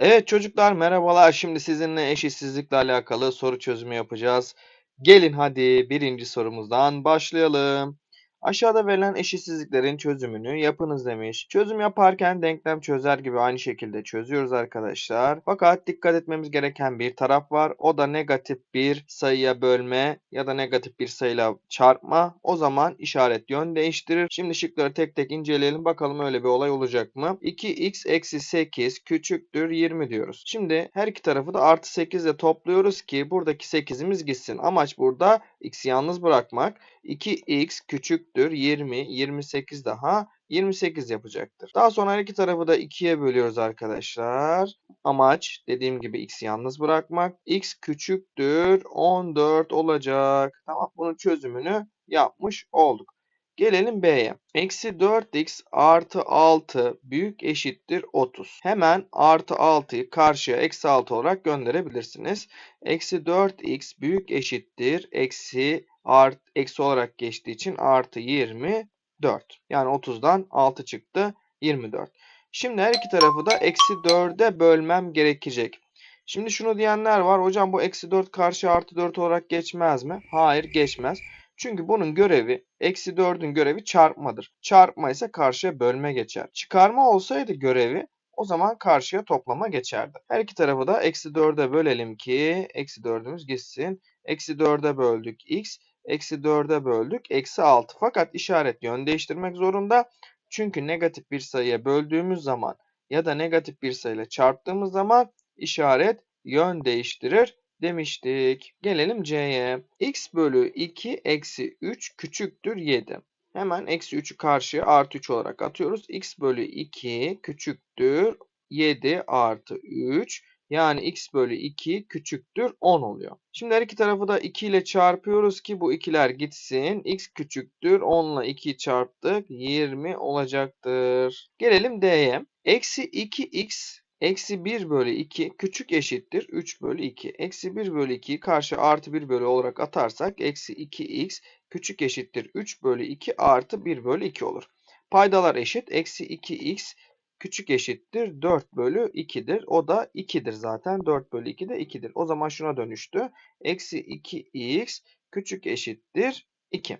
Evet çocuklar merhabalar. Şimdi sizinle eşitsizlikle alakalı soru çözümü yapacağız. Gelin hadi birinci sorumuzdan başlayalım. Aşağıda verilen eşitsizliklerin çözümünü yapınız demiş. Çözüm yaparken denklem çözer gibi aynı şekilde çözüyoruz arkadaşlar. Fakat dikkat etmemiz gereken bir taraf var. O da negatif bir sayıya bölme ya da negatif bir sayıyla çarpma. O zaman işaret yön değiştirir. Şimdi şıkları tek tek inceleyelim. Bakalım öyle bir olay olacak mı? 2x eksi 8 küçüktür 20 diyoruz. Şimdi her iki tarafı da artı 8 ile topluyoruz ki buradaki 8'imiz gitsin. Amaç burada x'i yalnız bırakmak. 2x küçüktür 20, 28 daha 28 yapacaktır. Daha sonra her iki tarafı da 2'ye bölüyoruz arkadaşlar. Amaç dediğim gibi x'i yalnız bırakmak. x küçüktür 14 olacak. Tamam bunun çözümünü yapmış olduk. Gelelim B'ye. Eksi 4x artı 6 büyük eşittir 30. Hemen artı 6'yı karşıya eksi 6 olarak gönderebilirsiniz. Eksi 4x büyük eşittir. Eksi art, eksi olarak geçtiği için artı 24. Yani 30'dan 6 çıktı. 24. Şimdi her iki tarafı da eksi 4'e bölmem gerekecek. Şimdi şunu diyenler var. Hocam bu eksi 4 karşı artı 4 olarak geçmez mi? Hayır geçmez. Çünkü bunun görevi eksi 4'ün görevi çarpmadır. Çarpma ise karşıya bölme geçer. Çıkarma olsaydı görevi o zaman karşıya toplama geçerdi. Her iki tarafı da eksi 4'e bölelim ki eksi 4'ümüz gitsin. Eksi 4'e böldük x. Eksi 4'e böldük. Eksi 6. Fakat işaret yön değiştirmek zorunda. Çünkü negatif bir sayıya böldüğümüz zaman ya da negatif bir sayıyla çarptığımız zaman işaret yön değiştirir demiştik. Gelelim C'ye. x bölü 2 eksi 3 küçüktür 7. Hemen eksi 3'ü karşıya artı 3 olarak atıyoruz. x bölü 2 küçüktür 7 artı 3. Yani x bölü 2 küçüktür 10 oluyor. Şimdi her iki tarafı da 2 ile çarpıyoruz ki bu ikiler gitsin. x küçüktür 10 ile 2'yi çarptık 20 olacaktır. Gelelim D'ye. Eksi 2x Eksi 1 bölü 2 küçük eşittir 3 bölü 2. Eksi 1 bölü 2'yi karşı artı 1 bölü olarak atarsak eksi 2x küçük eşittir 3 bölü 2 artı 1 bölü 2 olur. Paydalar eşit. Eksi 2x küçük eşittir 4 bölü 2'dir. O da 2'dir zaten. 4 bölü 2 de 2'dir. O zaman şuna dönüştü. Eksi 2x küçük eşittir 2.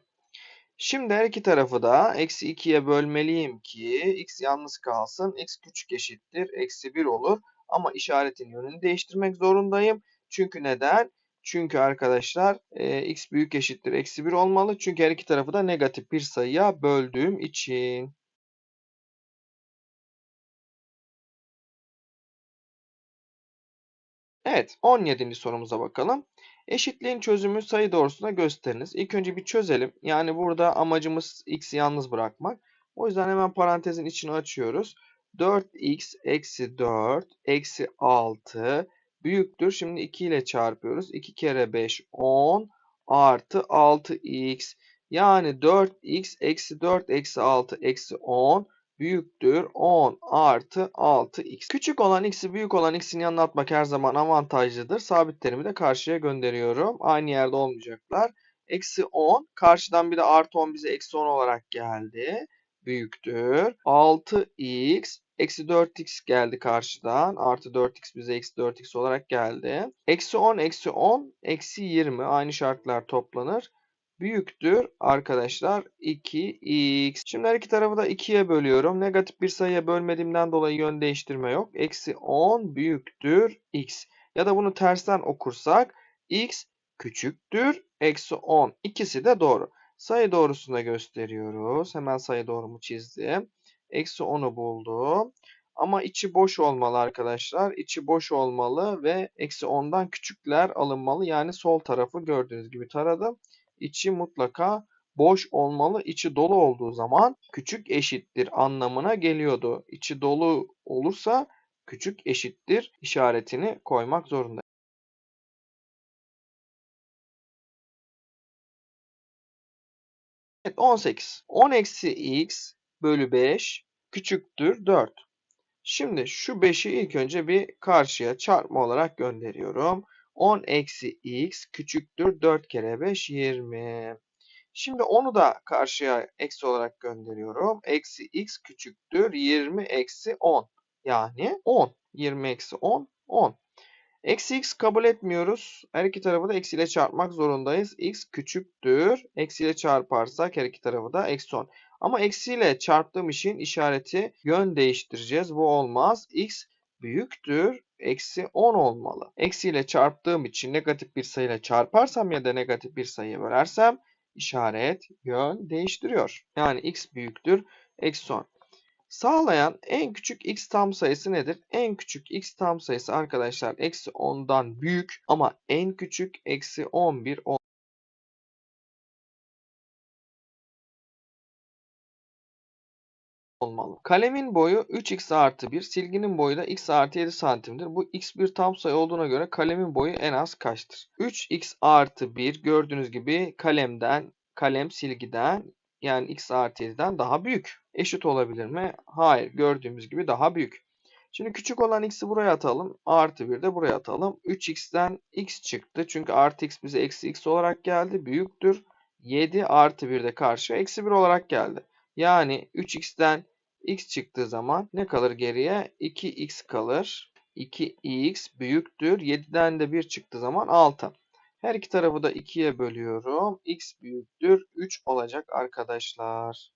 Şimdi her iki tarafı da eksi 2'ye bölmeliyim ki x yalnız kalsın. x küçük eşittir. Eksi 1 olur. Ama işaretin yönünü değiştirmek zorundayım. Çünkü neden? Çünkü arkadaşlar e, x büyük eşittir. Eksi 1 olmalı. Çünkü her iki tarafı da negatif bir sayıya böldüğüm için. Evet 17. sorumuza bakalım. Eşitliğin çözümü sayı doğrusuna gösteriniz. İlk önce bir çözelim. Yani burada amacımız x'i yalnız bırakmak. O yüzden hemen parantezin içini açıyoruz. 4x eksi 4 eksi 6 büyüktür. Şimdi 2 ile çarpıyoruz. 2 kere 5 10 artı 6x. Yani 4x eksi 4 eksi 6 eksi 10 büyüktür 10 artı 6x. Küçük olan x'i büyük olan x'in yanına atmak her zaman avantajlıdır. Sabit terimi de karşıya gönderiyorum. Aynı yerde olmayacaklar. Eksi 10. Karşıdan bir de artı 10 bize eksi 10 olarak geldi. Büyüktür. 6x. Eksi 4x geldi karşıdan. Artı 4x bize eksi 4x olarak geldi. Eksi 10, eksi 10, eksi 20. Aynı şartlar toplanır büyüktür arkadaşlar 2x. Şimdi her iki tarafı da 2'ye bölüyorum. Negatif bir sayıya bölmediğimden dolayı yön değiştirme yok. Eksi 10 büyüktür x. Ya da bunu tersten okursak x küçüktür eksi 10. İkisi de doğru. Sayı doğrusunda gösteriyoruz. Hemen sayı doğrumu çizdim. Eksi 10'u buldum. Ama içi boş olmalı arkadaşlar. İçi boş olmalı ve eksi 10'dan küçükler alınmalı. Yani sol tarafı gördüğünüz gibi taradım içi mutlaka boş olmalı. İçi dolu olduğu zaman küçük eşittir anlamına geliyordu. İçi dolu olursa küçük eşittir işaretini koymak zorunda. Evet 18. 10 eksi x bölü 5 küçüktür 4. Şimdi şu 5'i ilk önce bir karşıya çarpma olarak gönderiyorum. 10 eksi x küçüktür 4 kere 5 20. Şimdi onu da karşıya eksi olarak gönderiyorum. Eksi x küçüktür 20 eksi 10. Yani 10. 20 eksi 10, 10. Eksi x kabul etmiyoruz. Her iki tarafı da eksiyle çarpmak zorundayız. x küçüktür. Eksiyle çarparsak her iki tarafı da eksi 10. Ama eksiyle çarptığım işin işareti yön değiştireceğiz. Bu olmaz. x büyüktür. Eksi 10 olmalı. Eksiyle çarptığım için negatif bir sayıyla çarparsam ya da negatif bir sayıya bölersem işaret yön değiştiriyor. Yani x büyüktür. Eksi 10. Sağlayan en küçük x tam sayısı nedir? En küçük x tam sayısı arkadaşlar eksi 10'dan büyük ama en küçük eksi 11 olmalı. Kalemin boyu 3x artı 1, silginin boyu da x artı 7 santimdir. Bu x bir tam sayı olduğuna göre kalemin boyu en az kaçtır? 3x artı 1 gördüğünüz gibi kalemden, kalem silgiden yani x artı 7'den daha büyük. Eşit olabilir mi? Hayır. Gördüğümüz gibi daha büyük. Şimdi küçük olan x'i buraya atalım. Artı 1 de buraya atalım. 3x'ten x çıktı. Çünkü artı x bize eksi x olarak geldi. Büyüktür. 7 artı 1 de karşı eksi 1 olarak geldi. Yani 3x'ten x çıktığı zaman ne kalır geriye? 2x kalır. 2x büyüktür. 7'den de 1 çıktığı zaman 6. Her iki tarafı da 2'ye bölüyorum. x büyüktür. 3 olacak arkadaşlar.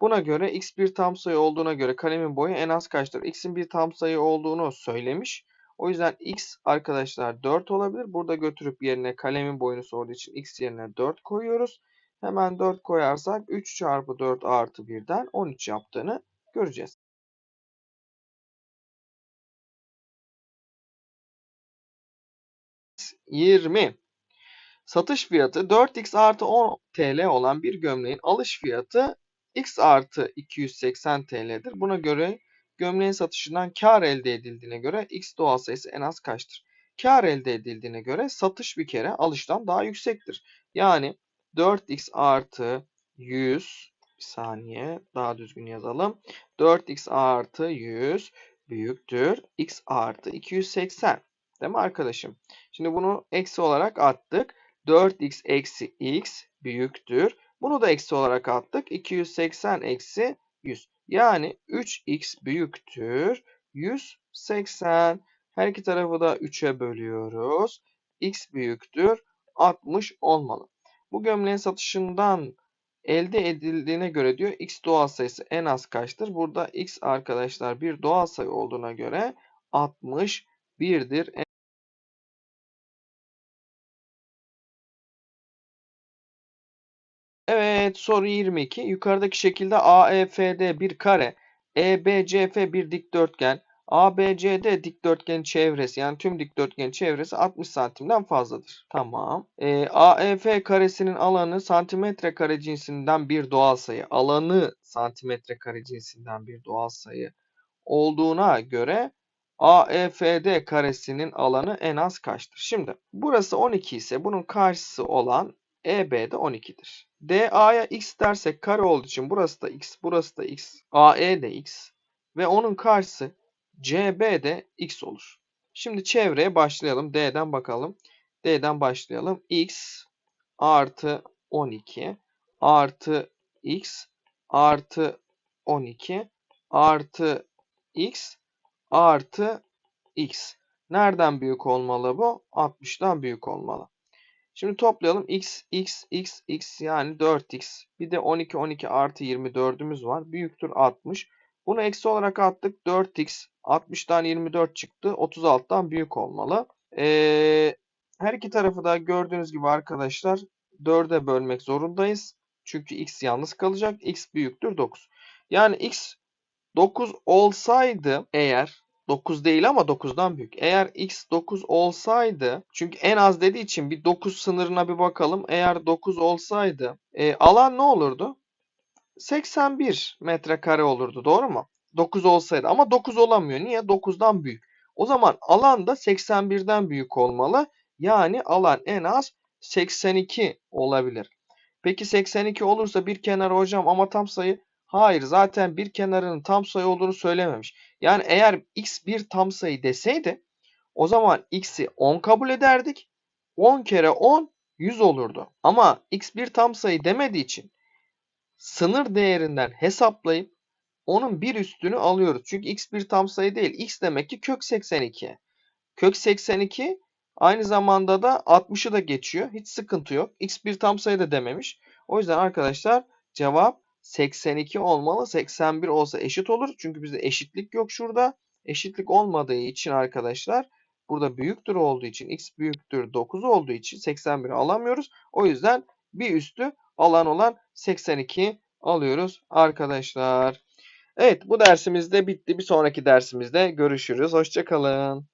Buna göre x bir tam sayı olduğuna göre kalemin boyu en az kaçtır? x'in bir tam sayı olduğunu söylemiş. O yüzden x arkadaşlar 4 olabilir. Burada götürüp yerine kalemin boyunu sorduğu için x yerine 4 koyuyoruz. Hemen 4 koyarsak 3 çarpı 4 artı 1'den 13 yaptığını göreceğiz. Yirmi. Satış fiyatı 4x artı 10 TL olan bir gömleğin alış fiyatı x artı 280 TL'dir. Buna göre gömleğin satışından kar elde edildiğine göre x doğal sayısı en az kaçtır? Kar elde edildiğine göre satış bir kere alıştan daha yüksektir. Yani 4x artı 100 bir saniye daha düzgün yazalım. 4x artı 100 büyüktür. x artı 280. Değil mi arkadaşım? Şimdi bunu eksi olarak attık. 4x eksi x büyüktür. Bunu da eksi olarak attık. 280 eksi 100. Yani 3x büyüktür. 180. Her iki tarafı da 3'e bölüyoruz. x büyüktür. 60 olmalı. Bu gömleğin satışından elde edildiğine göre diyor x doğal sayısı en az kaçtır? Burada x arkadaşlar bir doğal sayı olduğuna göre 61'dir. Evet soru 22. Yukarıdaki şekilde AEFD bir kare, EBCF bir dikdörtgen, ABCD dikdörtgenin çevresi yani tüm dikdörtgenin çevresi 60 santimden fazladır. Tamam. Ee, AEF karesinin alanı santimetre kare cinsinden bir doğal sayı. Alanı santimetre kare cinsinden bir doğal sayı olduğuna göre AEFD karesinin alanı en az kaçtır? Şimdi burası 12 ise bunun karşısı olan EB de 12'dir. DA'ya x dersek kare olduğu için burası da x, burası da x, AE de x ve onun karşısı CB de x olur. Şimdi çevreye başlayalım. D'den bakalım. D'den başlayalım. x artı 12 artı x artı 12 artı x artı x. Nereden büyük olmalı bu? 60'dan büyük olmalı. Şimdi toplayalım. x, x, x, x yani 4x. Bir de 12, 12 artı 24'ümüz var. Büyüktür 60. Bunu eksi olarak attık. 4x. 60'dan 24 çıktı. 36'dan büyük olmalı. Ee, her iki tarafı da gördüğünüz gibi arkadaşlar 4'e bölmek zorundayız. Çünkü x yalnız kalacak. x büyüktür 9. Yani x 9 olsaydı eğer 9 değil ama 9'dan büyük. Eğer x 9 olsaydı çünkü en az dediği için bir 9 sınırına bir bakalım. Eğer 9 olsaydı e, alan ne olurdu? 81 metrekare olurdu doğru mu? 9 olsaydı ama 9 olamıyor. Niye? 9'dan büyük. O zaman alan da 81'den büyük olmalı. Yani alan en az 82 olabilir. Peki 82 olursa bir kenar hocam ama tam sayı Hayır zaten bir kenarının tam sayı olduğunu söylememiş. Yani eğer x bir tam sayı deseydi o zaman x'i 10 kabul ederdik. 10 kere 10 100 olurdu. Ama x bir tam sayı demediği için sınır değerinden hesaplayıp onun bir üstünü alıyoruz. Çünkü x bir tam sayı değil. x demek ki kök 82. Kök 82 aynı zamanda da 60'ı da geçiyor. Hiç sıkıntı yok. x bir tam sayı da dememiş. O yüzden arkadaşlar cevap 82 olmalı. 81 olsa eşit olur. Çünkü bizde eşitlik yok şurada. Eşitlik olmadığı için arkadaşlar burada büyüktür olduğu için x büyüktür 9 olduğu için 81'i alamıyoruz. O yüzden bir üstü alan olan 82 alıyoruz arkadaşlar. Evet bu dersimiz de bitti. Bir sonraki dersimizde görüşürüz. Hoşçakalın.